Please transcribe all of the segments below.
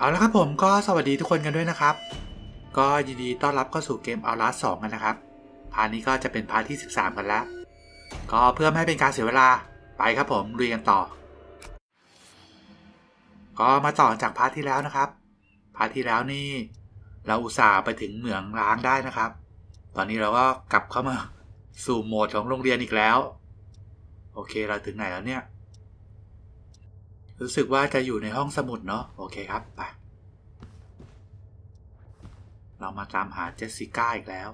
เอาละครับผมก็สวัสดีทุกคนกันด้วยนะครับ ก็ยินดีต้อนรับเข้าสู่เกม Outlast 2 กันนะครับ พาร์ทนี้ก็จะเป็นพาร์ทที่ 13 กันแล้ว ก็เพื่อไม่ให้เป็นการเสียเวลาไปครับผมลุยกันต่อ ก็มาต่อจากพาร์ทที่แล้วนะครับ พาร์ทที่แล้วนี่ เราอุตส่าห์ไปถึงเหมืองร้างได้นะครับ ตอนนี้เราก็กลับเข้ามาสู่โหมดของโรงเรียนอีกแล้ว โอเคเราถึงไหนแล้วเนี่ย รู้สึกว่าจะอยู่ในห้องสมุดเนาะโอเคครับไปเรามาตามหาเจสสิก้าอีกแล้ว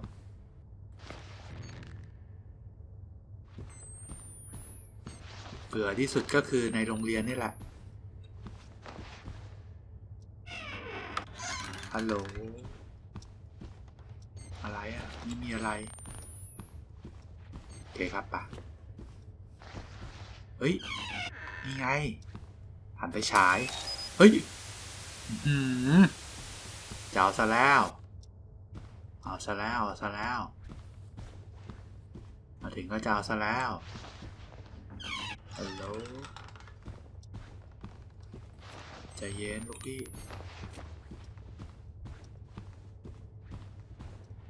เบื่อที่สุดก็คือในโรงเรียนนี่แหละ ฮัลโหล อะไรอะนี่มีอะไร โอเคครับปะเฮ้ย นี่ไง หันไปฉาย เฮ้ยอืมจะเอาซะแล้ว เอาซะแล้ว เอาซะแล้ว มาถึงก็จะเอาซะแล้วฮัลโหลใจเย็นลูกพี่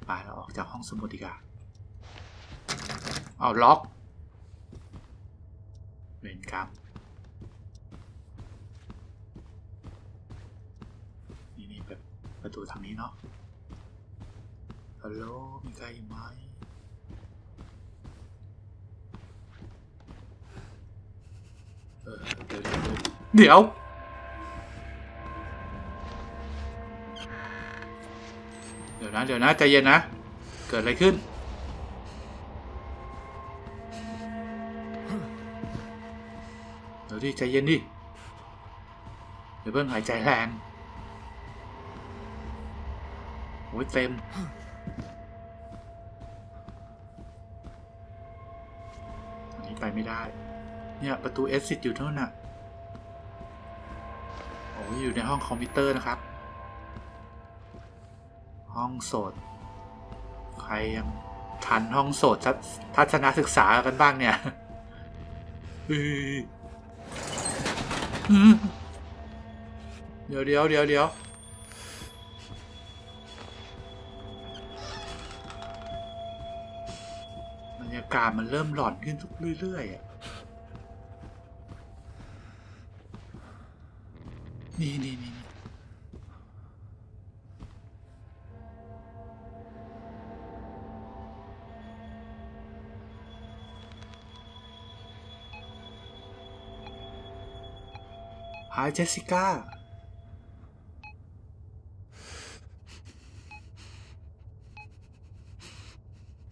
ไปเราออกจากห้องสมุดดีกว่าเอาล็อกเวรกรร ประตูทางนี้เนาะฮัลโหลมีใครอยู่ไหมเออเดี๋ยวเดี๋ยวเดี๋ยวเดี๋ยวนะเดี๋ยวนะใจเย็นนะ เกิดอะไรขึ้นเดี๋ยวดิใจเย็นดิเดี๋ยวเพิ่งหายใจแรง อ้ยเต็ม อันนี้ไปไม่ได้ เนี่ยประตูเอซิดอยู่เท่านั้นน่ะ โอ้ยอยู่ในห้องคอมพิวเตอร์นะครับ ห้องโสด ใครยังทันห้องโสดทัศนศึกษากันบ้างเนี่ยเฮ้ยเดี๋ยวเดี๋ยวเดี๋ยวเดี๋ยว กาศมันเริ่มหลอนขึ้นทุกเรื่อยๆอะนี่นี่นี่นี่หายเจสสิก้า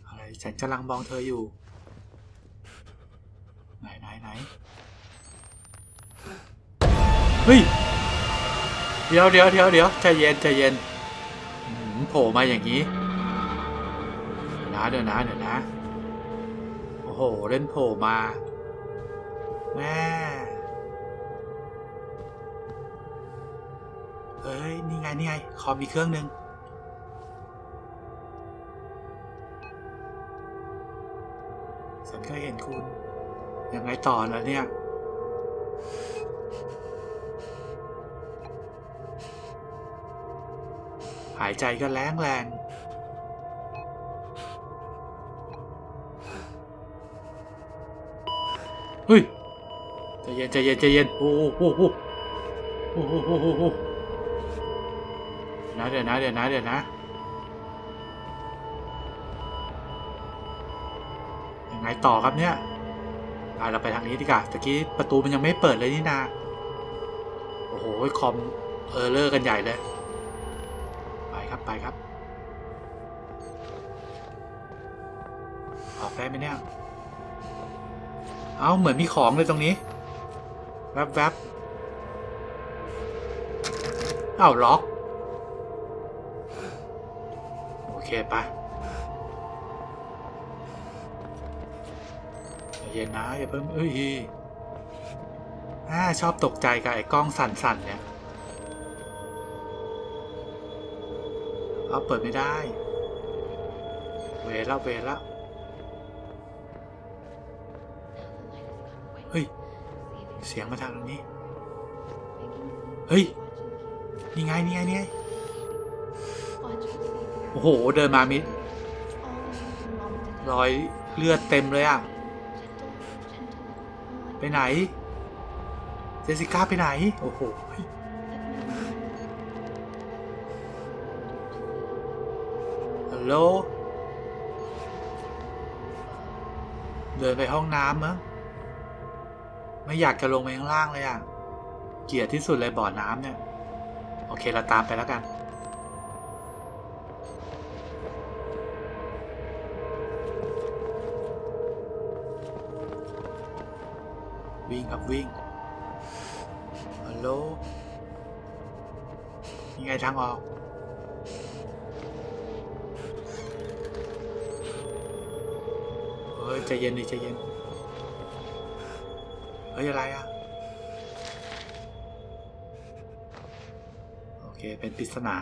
อะไร ฉัน กำลังมองเธออยู่ ไหนไหนไหนเฮ้ย เดี๋ยวเดี๋ยวเดี๋ยวเดี๋ยวใจเย็นใจเย็นโผล่มาอย่างนี้เดี๋ยวนะเดี๋ยวนะเดี๋ยวนะ โอ้โห เล่นโผล่มา แม่เฮ้ย นี่ไง นี่ไง คอมมีเครื่องหนึ่ง นก็เห็นคุณ ยังไงต่อล้วเนี่ย หายใจก็แรงแรงเฮ้ยใจเย็นใจเย็นใจเย็นโอ้โหโอ้โหโอ้โหโอ้โหโอ้โหนะเดี๋ยวนะเดี๋ยวนะเดี๋ยวนะ ต่อครับเนี่ยเราไปทางนี้ดีกว่าตะกี้ประตูมันยังไม่เปิดเลยนี่นาโอ้โหคอมเออร์เลอร์กันใหญ่เลย ไปครับไปครับ ออกได้ไหมเนี่ย เอาเหมือนมีของเลยตรงนี้ แวบแวบเอ้าล็อก โอเคไป เย็นนะอย่าเพิ่งเอ้ยอ่าชอบตกใจกับไอ้กล้องสั่นๆเนี่ยเอาเปิดไม่ได้ เวรแล้วเวรแล้วเฮ้ย เสียงมาทางตรงนี้ เฮ้ย นี่ไงนี่ไงนี่ไงโอ้โห เดินมามิ All mom รอยเลือดเต็มเลยอะ ไปไหน เจสิก้าไปไหน โอ้โห ฮัลโหล เดินไปห้องน้ำมั้ง ไม่อยากจะลงไปข้างล่างเลยอะเกลียดที่สุดเลยบ่อน้ำเนี่ย โอเค เราตามไปแล้วกัน วิ่งครับวิ่งฮัลโหลยังไงทางออกเฮ้ยใจเย็นดิใจเย็นเฮ้ยอะไรอะ โอเค เป็นปริศนา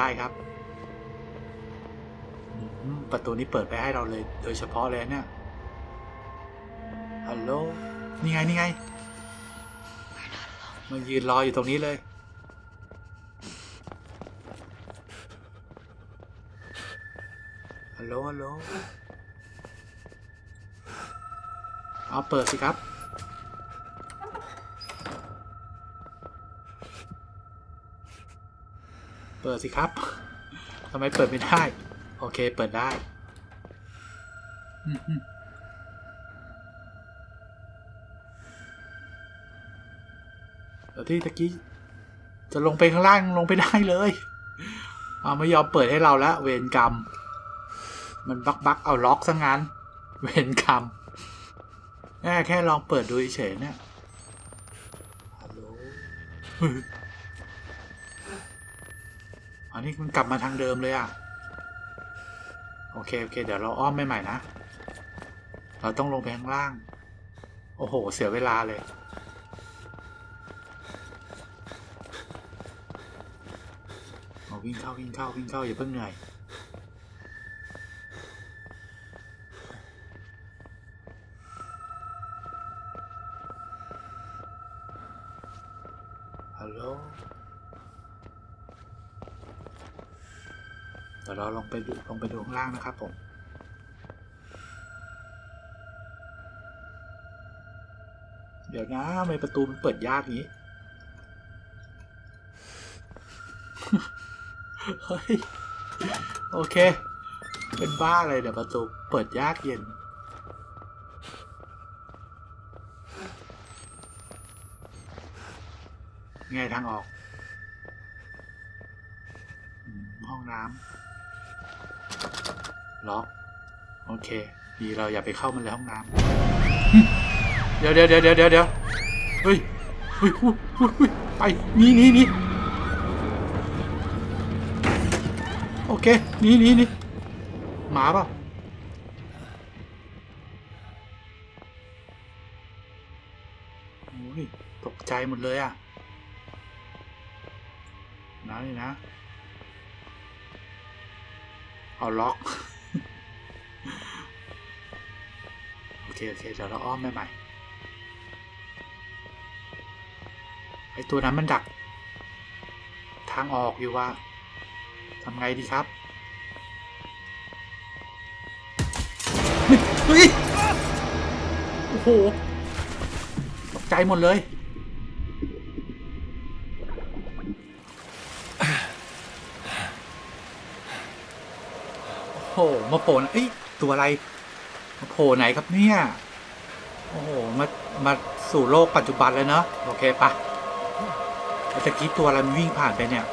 ได้ครับ ประตูนี้เปิดไปให้เราเลย โดยเฉพาะเลยเนี่ย ฮัลโหล นี่ไง นี่ไง มายืนรออยู่ตรงนี้เลย ฮัลโหล ฮัลโหล เอาเปิดสิครับ ปิดสิครับทำไมเปิดไม่ได้ โอเค เปิดได้ เดี๋ยวที่ตะกี้ จะลงไปข้างล่างลงไปได้เลยเอาไม่ยอมเปิดให้เราแล้ว เวรกรรม มันบักบักเอาล็อกซะงั้น เวรกรรมแค่แค่ลองเปิดดูเฉยเนี่ยฮัลโหล นนี้มันกลับมาทางเดิมเลยอะโอเค โอเค เดี๋ยวเราอ้อมใหม่ๆนะ เราต้องลงไปข้างล่าง โอ้โห เสียเวลาเลย เอาวิ่งเข้าวิ่งเข้าวิ่งเข้าอย่าเพิ่งเหนื่อย ไปลงไปดูข้างล่างนะครับผมเดี๋ยวนะทำไมประตูมันเปิดยากงี้ เฮ้ย โอเค เป็นบ้าเลยเดี๋ยวประตูเปิดยากเย็น ไงทางออก ห้องน้ำ ล็อกโอเค ดีเราอย่าไปเข้ามันเลยห้องน้ำเดี๋ยวเดี๋ยวเดี๋ยวเดี๋ยวเดี๋ยวเดี๋ยวเฮ้ยเฮ้ยอุ๊ยอุ๊ยอุ๊ยไปหนี่นี่นี่โอเคหนี่นี่นี่หมาเปล่าโอ้ยตกใจหมดเลยอะนะนี่นะเอาล็อก เคโอเคเดี๋ยวเราอ้อมใหม่ๆไอตัวนั้นมันดัก ทางออกอยู่ว่าทำไงดีครับเฮ้ยโอ้โหตกใจหมดเลยโอ้โหมาโผล่นะเอ้ยตัวอะไร โผล่ไหนครับเนี่ย โอ้โห มา มาสู่โลกปัจจุบันเลยเนอะโอเคปะแตะกี้ตัวอะไรมันวิ่งผ่านไปเนี่ย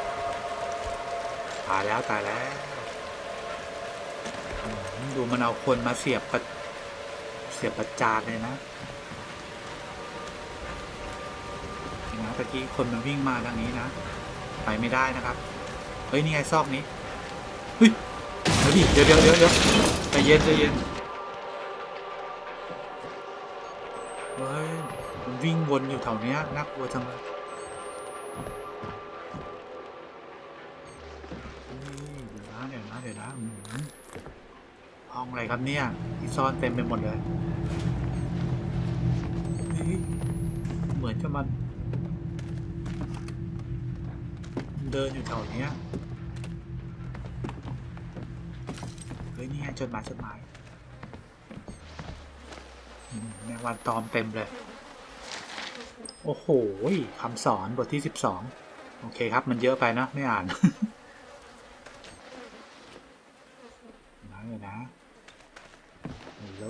ตายแล้วตายแล้ว ดูมันเอาคนมาเสียบประเสียบประจานเลยนะเห็นะตะกี้คนมันวิ่งมาทางนี้นะ ไปไม่ได้นะครับ เฮ้ย นี่ไงซอกนี้ เฮ้ย เดี๋ยวดิเดี๋ยวเดี๋ยวเดี๋ยวเดี๋ยวใจเย็นใจเย็น เฮ้ยมันวิ่งวนอยู่แถวเนี้ยน่ากลัวจังเลยเดี๋ยวนะเดี๋ยวนะเดี๋ยวนะห้องอะไรครับเนี่ยที่ซ่อนเต็มไปหมดเลยเหมือนจะมัน เดินอยู่แถวเนี้ยเฮ้ยนี่ไงจดหมายจดหมาย แมงวันตอมเต็มเลย โอ้โหคำสอนบทที่สิบสองโอเคครับ มันเยอะไปนะ ไม่อ่านนะเลยนะฮัลโหล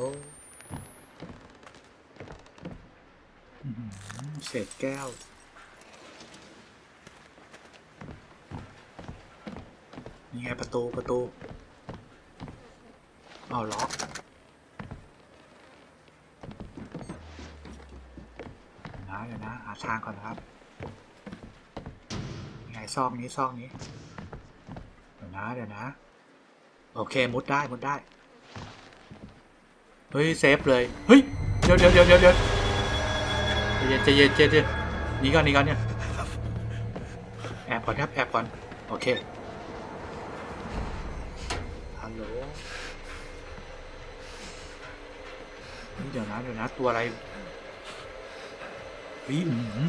เศษแก้วนี่ไงประตูประตู เอาล็อกนะเดี๋ยวนะ หา ทางก่อนนะครับยังไงซอกนี้ซอกนี้ เดี๋ยวนะเดี๋ยวนะ โอเคมุดได้มุดได้ เฮ้ยเซฟเลย เฮ้ย เดี๋ยวเดี๋ยวเดี๋ยวเดี๋ยวเจเย็นใจเย็นใจเย็นหนีก่อนหนีก่อนเนี่ยแอบก่อนครับแอบก่อน โอเคฮัลโหลนี่เดี๋ยวนะเดี๋ยวนะตัวอะไร เฮ้ยอือหือ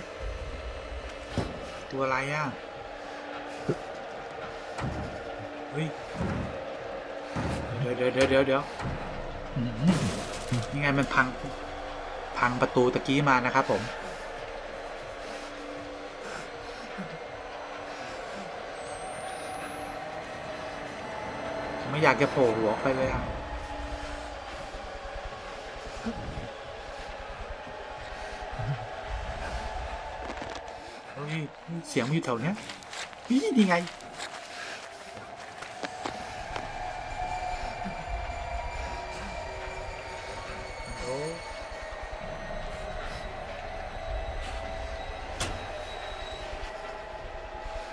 ตัวอะไรอะ เฮ้ย เดี๋ยวเดี๋ยวเดี๋ยวเดี๋ยวเดี๋ยวนี่ไงมันพัง พังประตูตะกี้มานะครับผม ไม่อยากจะโผล่หัวไปเลยอะ เสียงมันอยู่แถวเนี้ยนี่นี่ไง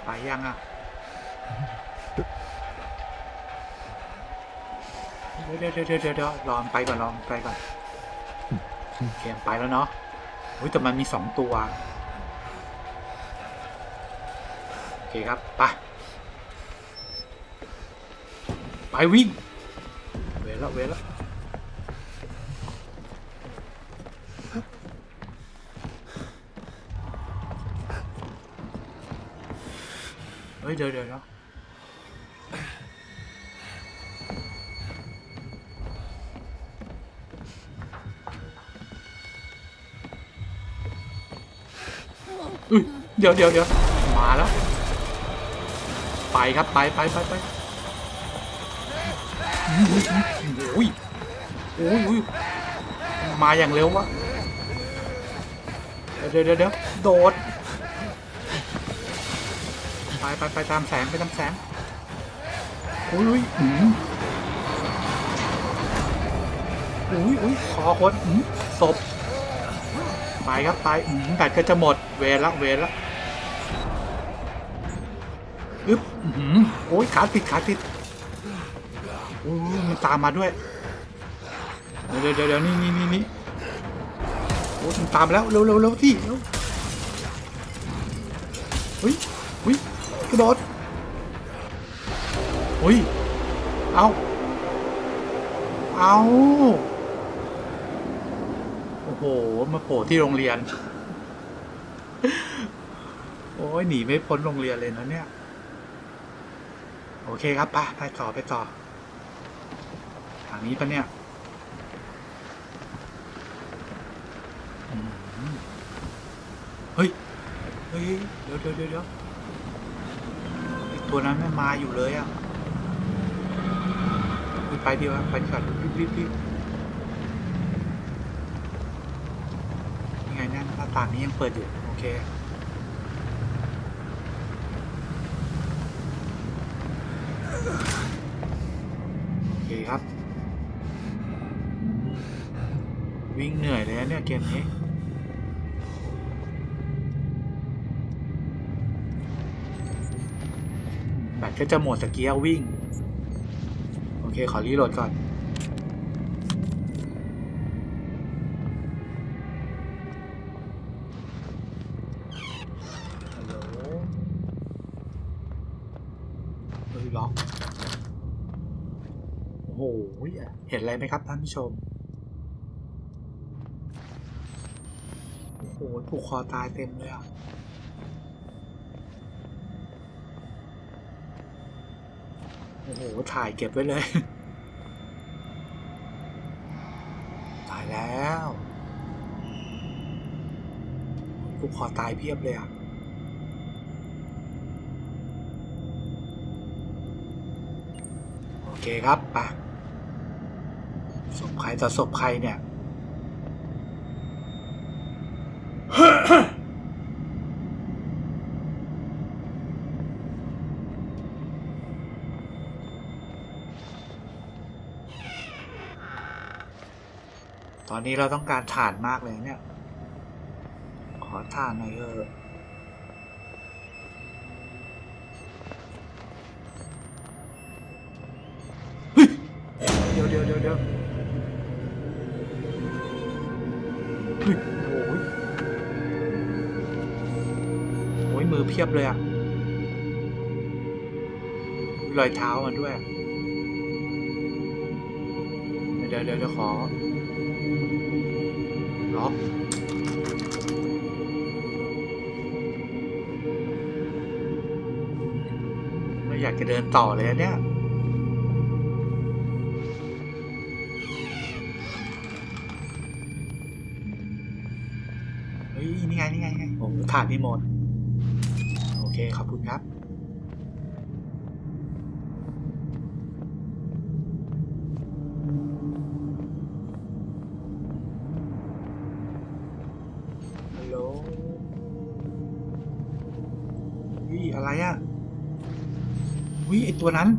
ไปยังอะเดี๋ยวเดี๋ยวเดี๋ยวเดี๋ยวเดี๋ยวลองไปก่อนลองไปก่อนโอเคไปแล้วเนาะอุ้ยแต่มันมีสองตัว เคครับ ไป ไปวิ่ง เวลแล้วเวลแล้วเฮ้ยเดี๋ยวเดี๋ยวเดี๋ยวอุ้ยเดี๋ยวเดี๋ยวเดี๋ยว ไปครับไปไปไปไปโอ้ยโอ้ยโอ้ยมาอย่างเร็ววะเดี๋ยวเดี๋ยวเดี๋ยวโดดไปไปไปตามแสงไปตามแสงอุ้ยอุ้ยอุ้ยอุ้ยคอคนศพไปครับไปแบตก็จะหมดเวรละเวรละ โอ้ยขาติดขาติดโอ้ยมันตามมาด้วย เดี๋ยวเดี๋ยวเดี๋ยวนี่นี่นี่นี่โอ้ยมันตามแล้วเร็วเร็วเร็วที่เร็วเฮ้ยเฮ้ยกระโดดเฮ้ยเอาเอาโอ้โหมาโผล่ที่โรงเรียน โอ้ยหนีไม่พ้นโรงเรียนเลยนะเนี่ย โอเคครับไปไปต่อไปต่อทางนี้ปะเนี่ยเฮ้ยเฮ้ยเดี๋ยวเดี๋ยวเดี๋ยวไอตัวนั้นไม่มาอยู่เลยอะไปดีวะไปกว่ารีบรีบรีบยังไงนั่นหน้าต่างนี้ยังเปิดอยู่ โอเค วิ่งเหนื่อยเลยเนี่ยเกมนี้แบตก็จะหมดตะเกียวิ่ง โอเค ขอรีโหลดก่อนฮัลโหลเฮ้ยล็อกโห เห็นอะไรไหมครับท่านผู้ชม โอ้โห ผูกคอตายเต็มเลยอะโอ้โห ถ่ายเก็บไว้เลย ตายแล้วผูกคอตายเพียบเลยอะโอเคครับไปะศพใครต่อศพใครเนี่ย อนนี้เราต้องการถ่านมากเลยเนี่ย ขอถ่านหน่อยเถอะเฮ้ยเดี๋ยวเดี๋ยวเดี๋ยวเดี๋ยวเฮ้ยโอ้ยโอ้ยมือเพียบเลยอะรอยเท้ามันด้วย เดี๋ยวเดี๋ยวเดี๋ยวขอ จะเดินต่อเลยเนี่ยเฮ้ยนี่ไงนี่ไงนี่ไงผมผ่านที่หมด โอเค ขอบคุณครับ วิไอตัวนั้น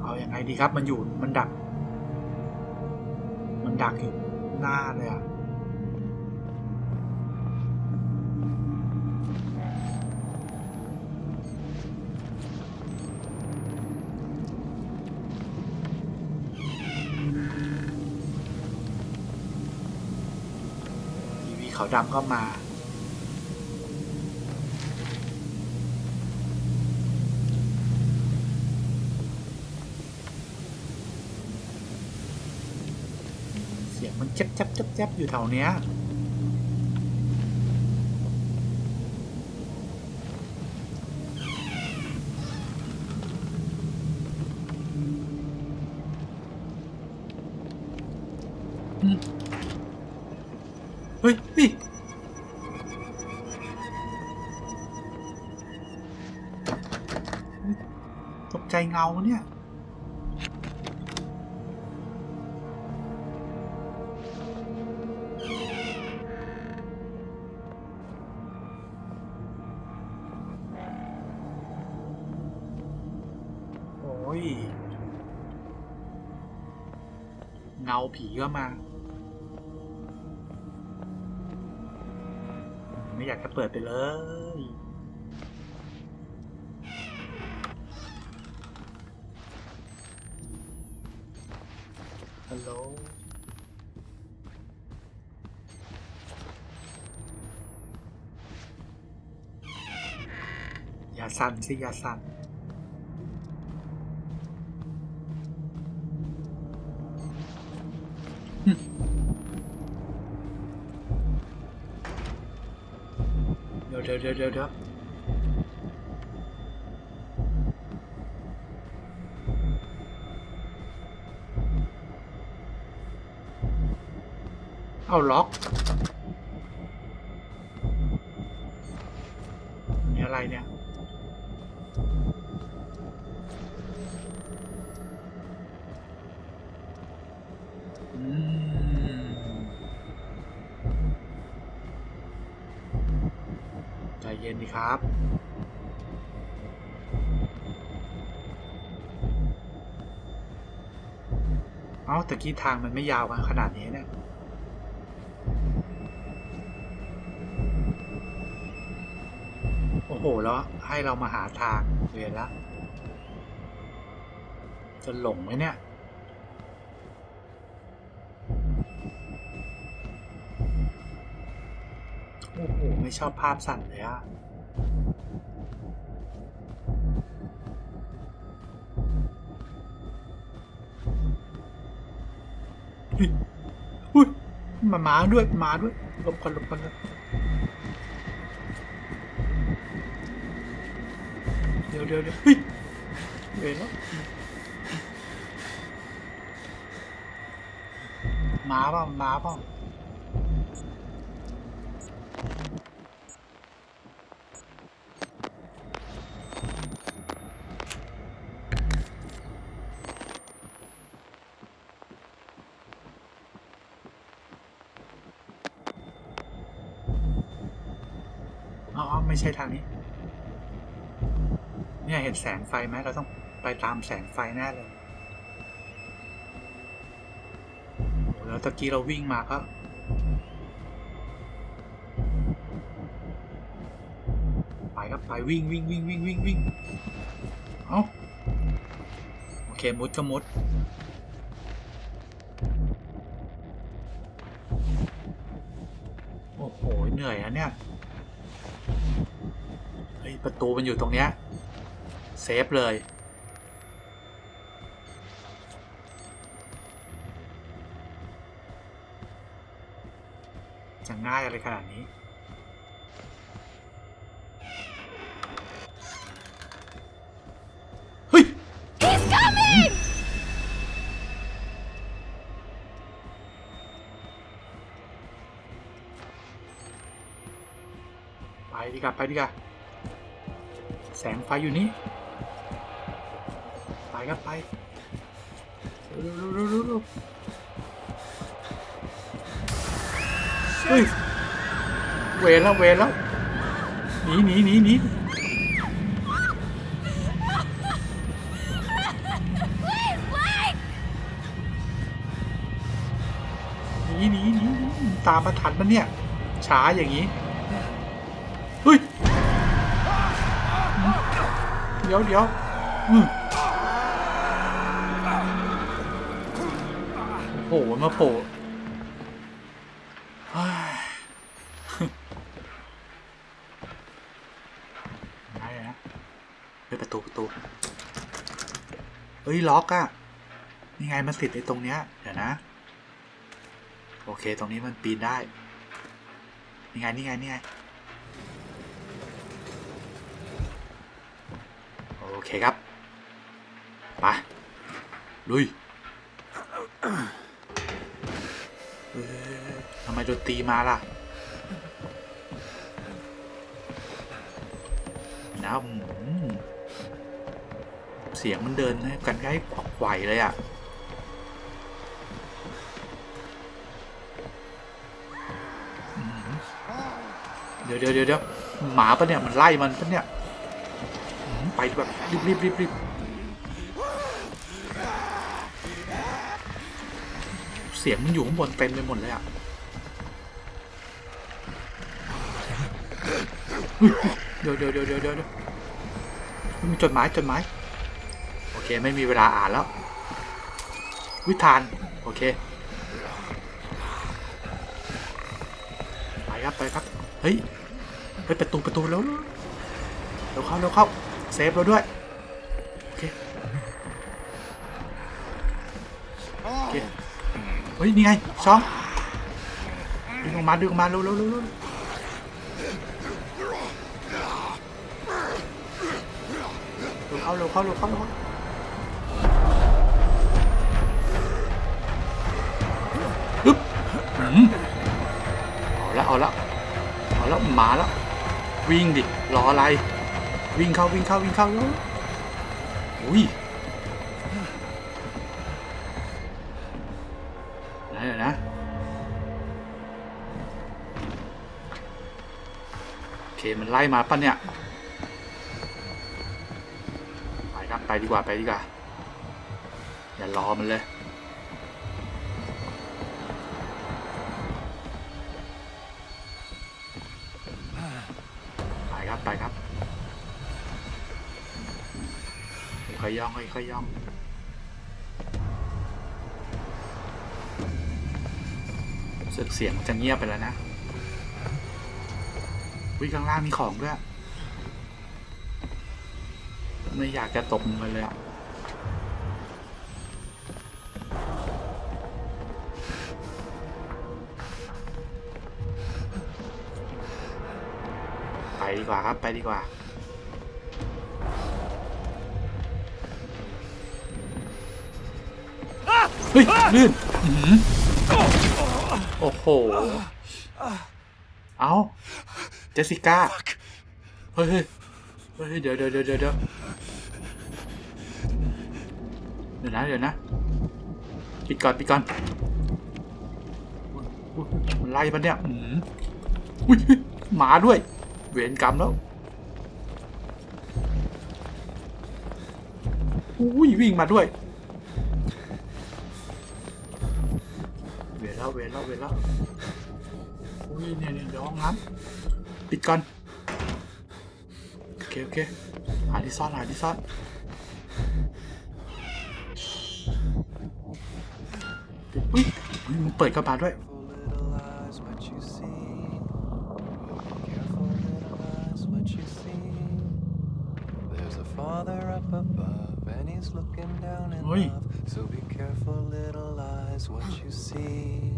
เอาอยัางไงดีครับ มันอยู่มันดัก มันดักอยู่หน้าเลยอะ่ะทีวีขาวดำก็มา เสียงมันเจ็บจับจับจับอยู่แถวเนี้ยเฮ้ยเฮ้ยตกใจเงาเนี่ย ผีก็มา ไม่อยากจะเปิดไปเลยฮัลโหลอย่าสั่นสิอย่าสั่น เดี๋ยวเดี๋ยวเดี๋ยวเอาล็อก กี้ทางมันไม่ยาวมาขนาดนี้เนี่ยโอ้โหแล้วให้เรามาหาทางเรียนละจะหลงไหมเนี่ยโอ้โหไม่ชอบภาพสั่นเลยอะ อุ้ยมาหมาด้วยหมาด้วยหลบกันหลบกันเลยเดี๋ยวเดี๋ยวเดี๋ยวเฮ้ยเวรแล้วหมาเปล่าหมาเปล่า ไม่ใช่ทางนี้ เนี่ยเห็นแสงไฟไหมเราต้องไปตามแสงไฟแน่เลยแล้วตะกี้เราวิ่งมาก็ไปครับไปวิ่งวิ่งวิ่งวิ่งวิ่งวิ่งเอาโอเคมุดก็มุดโอ้โหเหนื่อยอะเนี่ย ประตูมันอยู่ตรงเนี้ยเซฟเลย จะง่ายอะไรขนาดนี้ เฮ้ย He's coming! ไปดีกว่าไปดีกว่าแสงไฟอยู่นี่ ไปครับไปเร็วเร็วเร็วเร็วเร็วเฮ้ยเวรแล้วเวรแล้วหนีหนีหนีหนี Please, Blake! หนีหนีหนีหนีตามมาทันมันเนี่ยช้าอย่างนี้ เดี๋ยวเดี๋ยวโอ้โหมาโผล่เฮ้ได้นะเฮ้ยประตูประตูเฮ้ย ล็อกอะนี่ไงมันติดในตรงเนี้ย เดี๋ยวนะ โอเค ตรงนี้มันปีนได้ นี่ไง นี่ไง นี่ไง โอเคครับไปลุยทำไมโดนตีมาล่ะนะอืมเสียงมันเดินให้กันใกล้ขวักไขวเลยอะเดี๋ยวเดี๋ยวเดี๋ยวหมาปะเนี่ย มันไล่มันปะเนี่ย ไปแบบรีบรีบรีบรีบเสียงมันอยู่ข้างบนเต็มไปหมดเลยอะเดี๋ยวเดี๋ยวเดี๋ยวเดี๋ยวเดี๋ยวมีจดหมายจดหมายโอเคไม่มีเวลาอ่านแล้ว วิธาน โอเคไปครับไปครับ เฮ้ยเฮ้ยประตูประตูแล้วเร็วเข้าเร็วเข้า เซฟเราด้วยโอเคโอเคเฮ้ยนี่ไงช่องดึงออกมาดึงออกมาเร็วเร็วเร็วเร็วเข้าเร็วเข้าเร็วเข้าเร็วเข้าฮึบอืมเอาละเอาละเอาแล้วมาแล้ววิ่งดิรออะไร วิ่งเข้าวิ่งเข้าวิ่งเข้าแล้อุ้ยนะเดี๋ยวนะโอเคมันไล่มาปะเนี่ยไปครับไปดีกว่าไปดีกว่าอย่ารอมันเลย ย่องค่อยๆย่องสึกเสียงจะเงียบไปแล้วนะวิ่งข้างล่างมีของด้วย ไม่อยากจะตกมันเลยอะไปดีกว่าครับ ไปดีกว่า เฮ้ยลื่นอื้อหือโอ้โห เอาเจสสิก้า เฮ้ยเฮ้ยเฮ้ยเดี๋ยวเดี๋ยวเดี๋ยวเดี๋ยวเดี๋ยวเดี๋ยวนะเดี๋ยวนะ ปิดก่อนปิดก่อนอุ๊ยอุ๊ยมันไล่มันเนี่ยอื้อหืออุ้ยหมาด้วย เวรกรรมแล้วอุ้ยวิ่งมาด้วย แล้วเวรแล้วเวรแล้วอุ้ยเนี่ยเนี่ยเดี๋ยวห้องน้ำปิดก่อนโอเคโอเคหาที่ซ่อนหาที่ซ่อนอุ้ยอุ้ยมันเปิดเข้ามาด้วย Careful little eyes, what you see. Careful little eyes, what you see. There's a father up above, and he's looking down in Oi. love. So be careful, little eyes, what you see.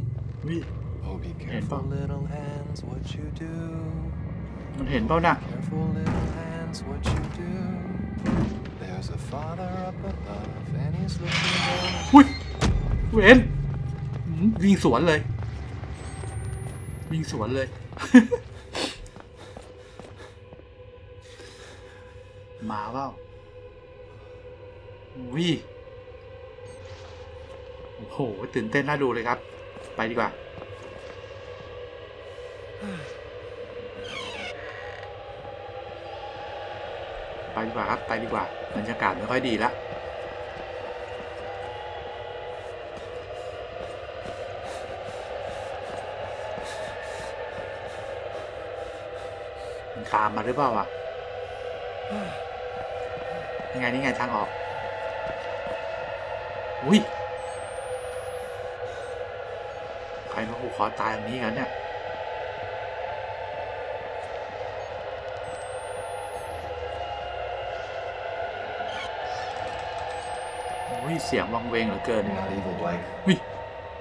อุ้ย Oh, be careful, little hands, what you do. มันเห็นเปล่านะ Careful, little hands, what you do. There's a father up above, and he's looking down. อุ้ย เวนหืมวิ่งสวนเลย วิ่งสวนเลย มาเปล่า วิโอ้โห ตื่นเต้นน่าดูเลยครับ ไปดีกว่า ไปดีกว่าครับ ไปดีกว่า บรรยากาศไม่ค่อยดีล้วมันตามมาหรือเปล่าอะยังไงนี่ไงทางออก อุ้ยใครมาผูกคอตายอย่างนี้กันเนี่ยอุ้ยเสียงวังเวงเหลือเกิน Not evil, Blake. อุ้ย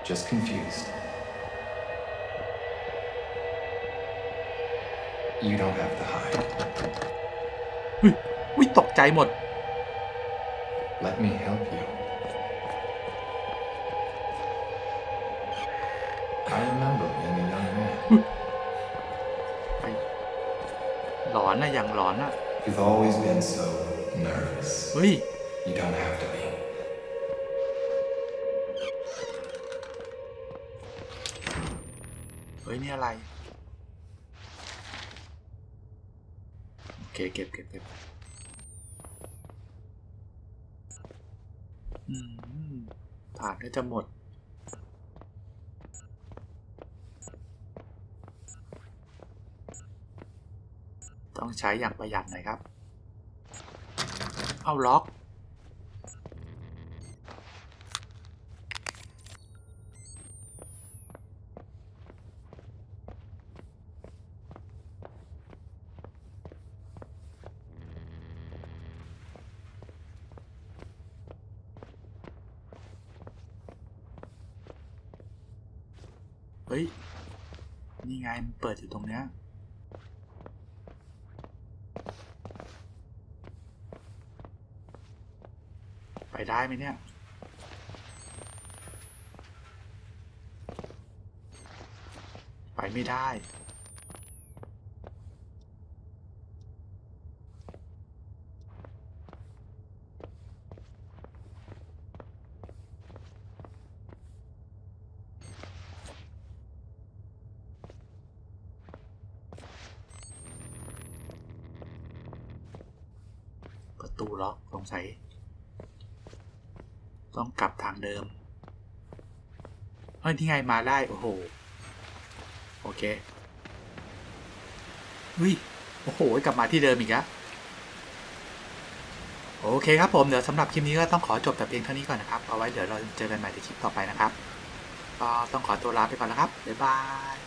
Just confused. You don't have to hide. อุ้ยอุ้ยตกใจหมด ฮ้ยนี่อะไร โอเค เก็บเก็บเก็บอืมผ่านก็จะหมด ต้องใช้อย่างประหยัดหน่อยครับ เอาล็อก เฮ้ย นี่ไงมันเปิด อยู่ตรงเนี้ยไปได้ไหมเนี่ย ไปไม่ได้ ประตูล็อกสงสัย ต้องกลับทาง เดิมเฮ้ยที่ไงมาได้ โอ้โห โอเคอุ้ยโอ้โห กลับมาที่เดิมอีกแล้วโอเคครับผม เดี๋ยวสำหรับคลิปนี้ก็ต้องขอจบแต่เพียงเท่านี้ก่อนนะครับ เอาไว้เดี๋ยวเราเจอกันใหม่ในคลิปต่อไปนะครับ ก็ต้องขอตัวลาไปก่อนแล้วครับ บ๊ายบาย